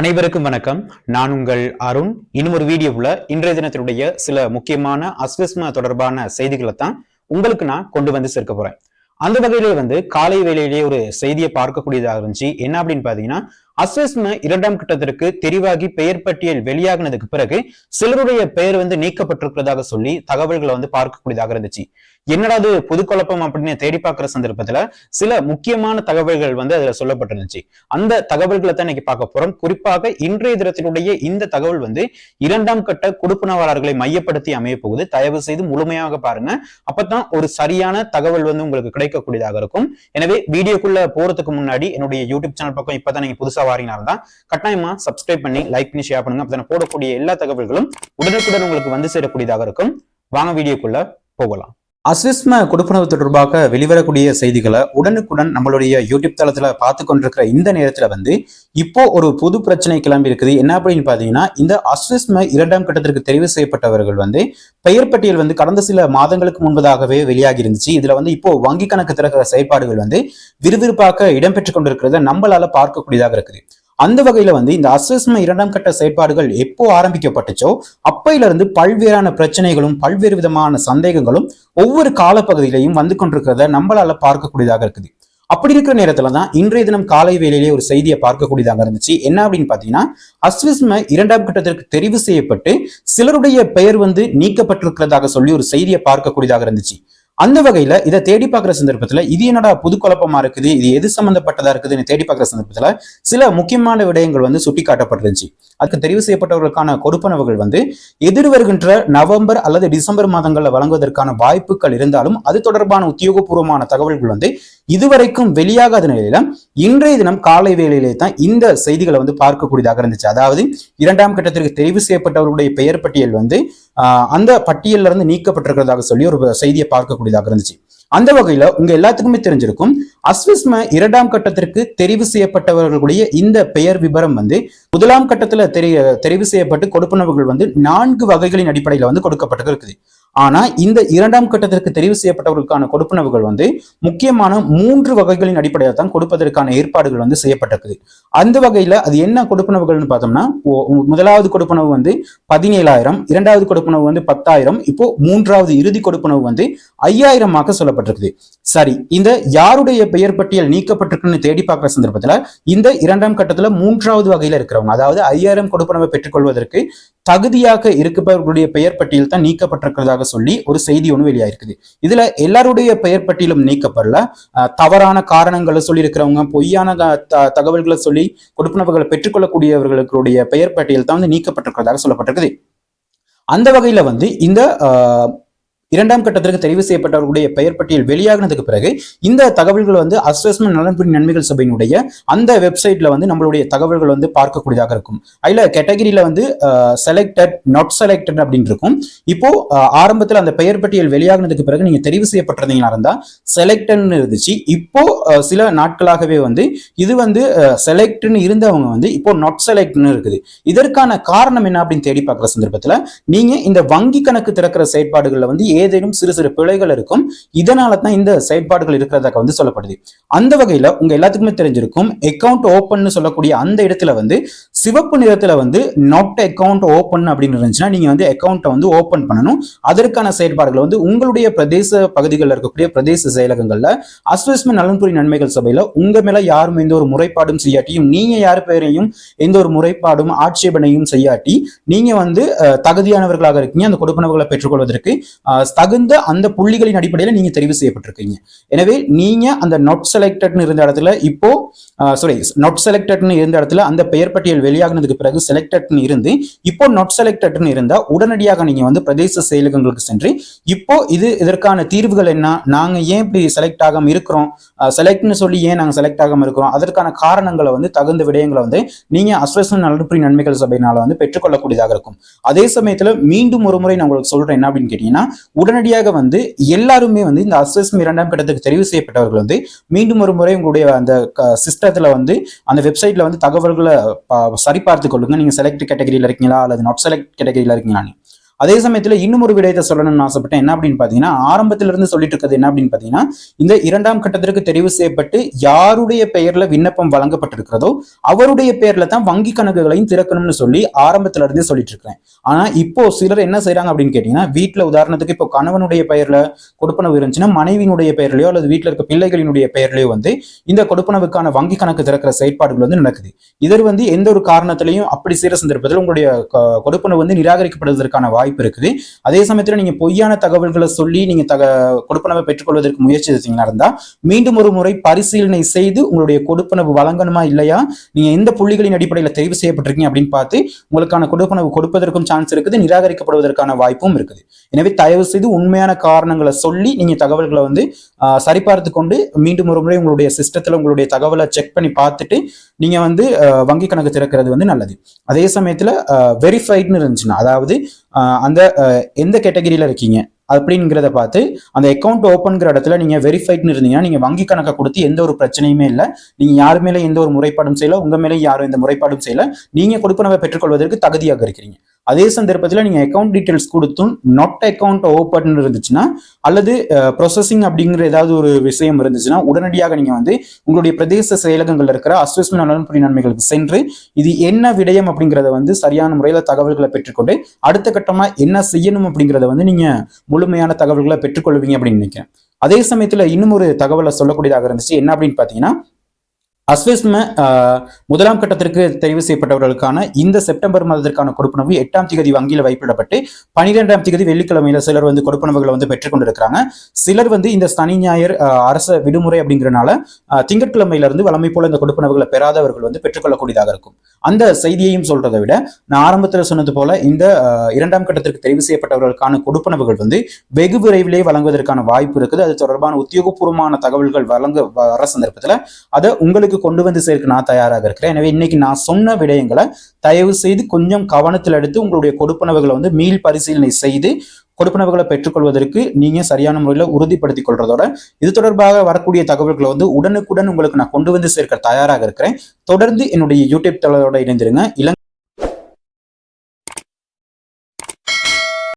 அனைவருக்கும் வணக்கம். நான் உங்கள் அருண். இன்னும் ஒரு வீடியோவில் இன்றைய தினத்தினுடைய சில முக்கியமான அஸ்விஸ்ம தொடர்பான செய்திகளை தான் உங்களுக்கு நான் கொண்டு வந்து சேர்க்க போறேன். அந்த வகையிலே வந்து காலை வேலையிலேயே ஒரு செய்தியை பார்க்கக்கூடியதாக இருந்துச்சு. என்ன அப்படின்னு பாத்தீங்கன்னா அஸ்விஸ்ம இரண்டாம் கட்டத்திற்கு தெரிவாகி பெயர் பட்டியல் வெளியாகினதுக்கு பிறகு சிலருடைய பெயர் வந்து நீக்கப்பட்டிருக்கிறதாக சொல்லி தகவல்களை வந்து பார்க்கக்கூடியதாக இருந்துச்சு. என்னடா அது பொது குழப்பம் அப்படின்னு தேடி பார்க்கிற சந்தர்ப்பத்துல சில முக்கியமான தகவல்கள் வந்து அதுல சொல்லப்பட்டிருந்துச்சு. அந்த தகவல்களை தான் இன்னைக்கு பார்க்க போறோம். குறிப்பாக இன்றைய தினத்தினுடைய இந்த தகவல் வந்து இரண்டாம் கட்ட கொடுப்பனவாளர்களை மையப்படுத்தி அமைய போகுது. தயவு செய்து முழுமையாக பாருங்க. அப்பதான் ஒரு சரியான தகவல் வந்து உங்களுக்கு கிடைக்கக்கூடியதாக இருக்கும். எனவே வீடியோக்குள்ள போறதுக்கு முன்னாடி என்னுடைய யூடியூப் சேனல் பக்கம் இப்பதான் நீங்க புதுசா வாரினால்தான் தான் கட்டாயமா சப்ஸ்கிரைப் பண்ணி லைக் பண்ணி ஷேர் பண்ணுங்க. அப்பதான் போடக்கூடிய எல்லா தகவல்களும் உடனுக்குடன் உங்களுக்கு வந்து சேரக்கூடியதாக இருக்கும். வாங்க வீடியோக்குள்ள போகலாம். அஸ்விஸ்ம கொடுப்பனவு தொடர்பாக வெளிவரக்கூடிய செய்திகளை உடனுக்குடன் நம்மளுடைய யூடியூப் தளத்துல பார்த்து கொண்டிருக்கிற இந்த நேரத்துல வந்து இப்போ ஒரு புது பிரச்சனை கிளம்பி இருக்குது. என்ன அப்படின்னு பாத்தீங்கன்னா இந்த அஸ்விஸ்ம இரண்டாம் கட்டத்திற்கு தெரிவு செய்யப்பட்டவர்கள் வந்து பெயர் பட்டியல் வந்து கடந்த சில மாதங்களுக்கு முன்பதாகவே வெளியாகி இருந்துச்சு. இதுல வந்து இப்போ வங்கி கணக்கு திறக்கிற செயற்பாடுகள் வந்து விறுவிறுப்பாக இடம்பெற்றுக் கொண்டிருக்கிறத நம்மளால பார்க்கக்கூடியதாக இருக்குது. அந்த வகையில வந்து இந்த அசஸ்ம இரண்டாம் கட்ட செயற்பாடுகள் எப்போ ஆரம்பிக்கப்பட்டுச்சோ அப்பையில இருந்து பல்வேறான பிரச்சனைகளும் பல்வேறு விதமான சந்தேகங்களும் ஒவ்வொரு காலப்பகுதியிலையும் வந்து கொண்டிருக்கிறத நம்மளால பார்க்கக்கூடியதாக இருக்குது. அப்படி இருக்கிற நேரத்துல தான் இன்றைய தினம் காலை வேலையிலே ஒரு செய்தியை பார்க்கக்கூடியதாக இருந்துச்சு. என்ன அப்படின்னு பாத்தீங்கன்னா அஸ்விஸ்ம இரண்டாம் கட்டத்திற்கு தெரிவு செய்யப்பட்டு சிலருடைய பெயர் வந்து நீக்கப்பட்டிருக்கிறதாக சொல்லி ஒரு செய்தியை பார்க்கக்கூடியதாக இருந்துச்சு. அந்த வகையில இதை தேடி பார்க்குற சந்தர்ப்பத்துல இது என்னடா புது குழப்பமா இருக்குது? இது எது சம்பந்தப்பட்டதா இருக்குதுன்னு தேடி பார்க்குற சந்தர்ப்பத்துல சில முக்கியமான விடயங்கள் வந்து சுட்டி காட்டப்பட்டிருந்துச்சு அதுக்கு தெரிவு செய்யப்பட்டவர்களுக்கான கொடுப்பனவுகள் வந்து எதிர் வருகின்ற நவம்பர் அல்லது டிசம்பர் மாதங்களில் வழங்குவதற்கான வாய்ப்புகள் இருந்தாலும் அது தொடர்பான உத்தியோகபூர்வமான தகவல்கள் வந்து இதுவரைக்கும் வெளியாகாத நிலையில இன்றைய தினம் காலை வேளையிலே தான் இந்த செய்திகளை வந்து பார்க்கக்கூடியதாக இருந்துச்சு. அதாவது இரண்டாம் கட்டத்திற்கு தெரிவு செய்யப்பட்டவர்களுடைய பெயர் பட்டியல் வந்து அந்த பட்டியல்ல இருந்து நீக்கப்பட்டிருக்கிறதாக சொல்லி ஒரு செய்தியை பார்க்கக்கூடியதாக இருந்துச்சு. அந்த வகையில உங்க எல்லாத்துக்குமே தெரிஞ்சிருக்கும் அஸ்விஸ்ம இரண்டாம் கட்டத்திற்கு தெரிவு செய்யப்பட்டவர்களுடைய இந்த பெயர் விபரம் வந்து முதலாம் கட்டத்துல தெரிய தெரிவு செய்யப்பட்டு கொடுப்பனவுகள் வந்து நான்கு வகைகளின் அடிப்படையில வந்து கொடுக்கப்பட்டு இருக்குது ஆனா இந்த இரண்டாம் கட்டத்திற்கு தெரிவு செய்யப்பட்டவர்களுக்கான கொடுப்பனவுகள் வந்து முக்கியமான மூன்று வகைகளின் அடிப்படையில் தான் கொடுப்பதற்கான ஏற்பாடுகள் வந்து செய்யப்பட்டிருக்குது. அந்த வகையில அது என்ன கொடுப்பனவுகள்னு பார்த்தோம்னா முதலாவது கொடுப்பனவு வந்து பதினேழாயிரம் இரண்டாவது கொடுப்பனவு வந்து பத்தாயிரம் இப்போ மூன்றாவது இறுதி கொடுப்பனவு வந்து ஐயாயிரமாக சொல்லப்பட்டிருக்குது. சரி இந்த யாருடைய பெயர் பட்டியல் நீக்கப்பட்டிருக்குன்னு தேடி பார்க்குற சந்தர்ப்பத்தில் இந்த இரண்டாம் கட்டத்தில் மூன்றாவது வகையில் இருக்கிறவங்க அதாவது ஐயாயிரம் கொடுப்பனவை பெற்றுக்கொள்வதற்கு தகுதியாக இருப்பவர்களுடைய பெயர் பட்டியல் தான் நீக்கப்பட்டிருக்கிறதாக சொல்லி ஒரு செய்தி ஒன்று வெளியாயிருக்குது. இதுல எல்லாருடைய பெயர் பட்டியலும் நீக்கப்படல. தவறான காரணங்களை சொல்லி இருக்கிறவங்க பொய்யான தகவல்களை சொல்லி கொடுப்பனவுகளை பெற்றுக்கொள்ளக்கூடியவர்களுடைய பெயர் பட்டியல் தான் வந்து நீக்கப்பட்டிருக்கிறதாக சொல்லப்பட்டிருக்குது. அந்த வகையில வந்து இந்த இரண்டாம் கட்டத்திற்கு தெரிவு செய்யப்பட்டவர்களுடைய பெயர் பட்டியல் வெளியாகினதுக்கு பிறகு இந்த தகவல்கள் வந்து அசஸ்மெண்ட் நலன்புரி நன்மைகள் சபையினுடைய அந்த வெப்சைட்ல வந்து நம்மளுடைய தகவல்கள் வந்து பார்க்கக்கூடியதாக இருக்கும். அதுல கேட்டகிரியில வந்து செலக்டட் நாட் செலக்டட் அப்படின்னு இருக்கும். இப்போ ஆரம்பத்தில் அந்த பெயர் பட்டியல் வெளியாகினதுக்கு பிறகு நீங்க தெரிவு செய்யப்பட்டிருந்தீங்களா இருந்தா செலக்டட்னு இருந்துச்சு. இப்போ சில நாட்களாகவே வந்து இது வந்து செலக்ட்னு இருந்தவங்க வந்து இப்போ நாட் செலக்ட்னு இருக்குது. இதற்கான காரணம் என்ன அப்படின்னு தேடி பார்க்குற சந்தர்ப்பத்தில் நீங்க இந்த வங்கி கணக்கு திறக்கிற செயற்பாடுகளில் வந்து ஏ ஏதேனும் சிறு சிறு பிழைகள் இருக்கும் இதனால தான் இந்த செயல்பாடுகள் இருக்கிறதாக வந்து சொல்லப்படுது. அந்த வகையில உங்க எல்லாத்துக்குமே தெரிஞ்சிருக்கும் அக்கௌண்ட் ஓப்பன் சொல்லக்கூடிய அந்த இடத்துல வந்து சிவப்பு நிறத்துல வந்து நாட் அக்கௌண்ட் ஓப்பன் அப்படின்னு இருந்துச்சுன்னா நீங்க வந்து அக்கௌண்ட்டை வந்து ஓப்பன் பண்ணணும். அதற்கான செயல்பாடுகள் வந்து உங்களுடைய பிரதேச பகுதிகளில் இருக்கக்கூடிய பிரதேச செயலகங்கள்ல அஸ்வஸ்ம நலன்புரி நன்மைகள் சபையில உங்க மேல யாரும் எந்த ஒரு முறைப்பாடும் செய்யாட்டியும் நீங்க யார் பேரையும் எந்த ஒரு முறைப்பாடும் ஆட்சேபனையும் செய்யாட்டி நீங்க வந்து தகுதியானவர்களாக இருக்கீங்க அந்த கொடுப்பனவுகளை பெற்றுக்கொள்வதற்கு தகுந்த அந்த புள்ளிகளின் அடிப்படையில் நீங்க தெரிவு செய்யப்பட்டிருக்கீங்க. எனவே நீங்க அந்த நாட் செலக்டட்னு இருந்த இடத்துல இப்போ சாரி நாட் செலக்டட்னு இருந்த இடத்துல அந்த பெயர் பட்டியல் வெளியாகினதுக்கு பிறகு செலக்டட்னு இருந்து இப்போ நாட் செலக்டட்னு இருந்தா உடனடியாக நீங்க வந்து பிரதேச செயலகங்களுக்கு சென்று இப்போ இது இதற்கான தீர்வுகள் என்ன? நாங்க ஏன் இப்படி செலக்ட் ஆகாம இருக்கிறோம்? செலக்ட்னு சொல்லி ஏன் நாங்க செலக்ட் ஆகாம இருக்கிறோம்? அதற்கான காரணங்களை வந்து தகுந்த விடயங்களை வந்து நீங்க அஸ்வசன் நலன்புரி நன்மைகள் சபையினால வந்து பெற்றுக்கொள்ளக்கூடியதாக இருக்கும். அதே சமயத்துல மீண்டும் ஒரு முறை நான் உங்களுக்கு சொல்றேன் என்ன அப்படின்னு கேட்டீங்கன்னா உடனடியாக வந்து எல்லாருமே வந்து இந்த அசஸ்ம் இரண்டாம் கட்டத்துக்கு தெரிவு செய்யப்பட்டவர்கள் வந்து மீண்டும் ஒரு முறை உங்களுடைய அந்த சிஸ்டத்துல வந்து அந்த வெப்சைட்ல வந்து தகவல்களை சரிபார்த்து கொள்ளுங்க. நீங்க செலக்ட் கேட்டகரியில இருக்கீங்களா? அல்லது நாட் செலக்ட் கேட்டகரியில இருக்கீங்களா அதே சமயத்துல இன்னும் ஒரு விடயத்தை சொல்லணும்னு ஆசைப்பட்டேன். என்ன அப்படின்னு பாத்தீங்கன்னா ஆரம்பத்துல இருந்து சொல்லிட்டு இருக்கிறது என்ன அப்படின்னு பாத்தீங்கன்னா இந்த இரண்டாம் கட்டத்திற்கு தெரிவு செய்யப்பட்டு யாருடைய பெயர்ல விண்ணப்பம் வழங்கப்பட்டிருக்கிறதோ அவருடைய பெயர்ல தான் வங்கி கணக்குகளையும் திறக்கணும்னு சொல்லி ஆரம்பத்துல இருந்தே சொல்லிட்டு இருக்கிறேன். ஆனா இப்போ சிலர் என்ன செய்யறாங்க அப்படின்னு கேட்டீங்கன்னா வீட்டுல உதாரணத்துக்கு இப்போ கணவனுடைய பெயர்ல கொடுப்பனவு இருந்துச்சுன்னா மனைவியினுடைய பெயர்லயோ அல்லது வீட்டுல இருக்க பிள்ளைகளினுடைய பெயர்லயோ வந்து இந்த கொடுப்பனவுக்கான வங்கி கணக்கு திறக்கிற செயற்பாடுகள் வந்து நடக்குது. இதர் வந்து எந்த ஒரு காரணத்திலையும் அப்படி செய்யற சந்தர்ப்பத்தில் உங்களுடைய கொடுப்பனவு வந்து நிராகரிக்கப்படுவதற்கான வாய்ப்பு வாய்ப்பு இருக்குது. அதே சமயத்தில் நீங்கள் பொய்யான தகவல்களை சொல்லி நீங்கள் தக கொடுப்பனவை பெற்றுக்கொள்வதற்கு முயற்சி செஞ்சீங்களா இருந்தால் மீண்டும் ஒரு முறை பரிசீலனை செய்து உங்களுடைய கொடுப்பனவு வழங்கணுமா இல்லையா? நீங்கள் எந்த புள்ளிகளின் அடிப்படையில் தெரிவு செய்யப்பட்டிருக்கீங்க அப்படின்னு பார்த்து உங்களுக்கான கொடுப்பனவு கொடுப்பதற்கும் சான்ஸ் இருக்குது நிராகரிக்கப்படுவதற்கான வாய்ப்பும் இருக்குது. எனவே தயவு செய்து உண்மையான காரணங்களை சொல்லி நீங்கள் தகவல்களை வந்து சரிபார்த்து கொண்டு மீண்டும் ஒரு முறை உங்களுடைய சிஸ்டத்தில் உங்களுடைய தகவலை செக் பண்ணி பார்த்துட்டு நீங்கள் வந்து வங்கி கணக்கு திறக்கிறது வந்து நல்லது. அதே சமயத்தில் வெரிஃபைட்னு இருந்துச்சுன்னா அதாவது அந்த எந்த கேட்டகரியில இருக்கீங்க? அப்படிங்கிறத பார்த்து அந்த அக்கௌண்ட் ஓப்பன்ங்கிற இடத்துல நீங்க வெரிஃபைட்னு இருந்தீங்கன்னா நீங்க வங்கி கணக்கை கொடுத்து எந்த ஒரு பிரச்சனையுமே இல்லை. நீங்க யார் மேல எந்த ஒரு முறைப்பாடும் செய்யல உங்க மேல யாரும் எந்த முறைப்பாடும் செய்யல நீங்க கொடுப்பனவை பெற்றுக்கொள்வதற்கு தகுதியாக இருக்கிறீங்க. அதே சந்தர்ப்பத்தில் நீங்க அக்கௌண்ட் டீடைல்ஸ் கொடுத்தும் நாட் அக்கௌண்ட் ஓப்பன் இருந்துச்சுன்னா அல்லது ப்ரொசஸிங் அப்படிங்கிற ஏதாவது ஒரு விஷயம் இருந்துச்சுன்னா உடனடியாக நீங்க வந்து உங்களுடைய பிரதேச செயலகங்கள் இருக்கிற அஸ்வஸ்ம நலன்புரி நன்மைகளுக்கு சென்று இது என்ன விடயம் அப்படிங்கிறத வந்து சரியான முறையில் தகவல்களை பெற்றுக்கொண்டு அடுத்த கட்டமா என்ன செய்யணும் அப்படிங்கிறத வந்து நீங்கள் முழுமையான தகவல்களை பெற்றுக்கொள்வீங்க அப்படின்னு நினைக்கிறேன். அதே சமயத்தில் இன்னும் ஒரு தகவலை சொல்லக்கூடியதாக இருந்துச்சு. என்ன அப்படின்னு பாத்தீங்கன்னா அஸ்விஸ்ம முதலாம் கட்டத்திற்கு தெரிவு செய்யப்பட்டவர்களுக்கான இந்த செப்டம்பர் மாதத்திற்கான கொடுப்பனவு எட்டாம் திகதி வங்கியில் வைப்பிடப்பட்டு பனிரெண்டாம் திகதி வெள்ளிக்கிழமையில சிலர் வந்து கொடுப்பனவுகளை வந்து பெற்றுக்கொண்டிருக்கிறாங்க சிலர் வந்து இந்த சனி ஞாயிறு அரச விடுமுறை அப்படிங்கிறனால திங்கட்கிழமையிலிருந்து வளமை வழமை போல இந்த கொடுப்பனவுகளை பெறாதவர்கள் வந்து பெற்றுக்கொள்ளக்கூடியதாக இருக்கும். அந்த செய்தியையும் சொல்றதை விட நான் ஆரம்பத்தில் சொன்னது போல இந்த இரண்டாம் கட்டத்திற்கு தெரிவு செய்யப்பட்டவர்களுக்கான கொடுப்பனவுகள் வந்து வெகு விரைவிலே வழங்குவதற்கான வாய்ப்பு இருக்குது. அது தொடர்பான உத்தியோகபூர்வமான தகவல்கள் வழங்க வர சந்தர்ப்பத்தில் அதை உங்களுக்கு கொண்டு வந்து சேர்க்க நான் தயாராக இருக்கிறேன். எனவே இன்னைக்கு நான் சொன்ன விடயங்களை தயவு செய்து கொஞ்சம் கவனத்தில் எடுத்து உங்களுடைய கொடுப்பனவுகளை வந்து மீள் பரிசீலனை செய்து கொடுப்பனவுகளை பெற்றுக்கொள்வதற்கு நீங்க சரியான முறையில் உறுதிப்படுத்திக் கொள்றதோட இது தொடர்பாக வரக்கூடிய தகவல்களை வந்து உடனுக்குடன் உங்களுக்கு நான் கொண்டு வந்து சேர்க்க தயாராக இருக்கிறேன். தொடர்ந்து என்னுடைய யூடியூப் தளத்தோட இணைந்திருங்க.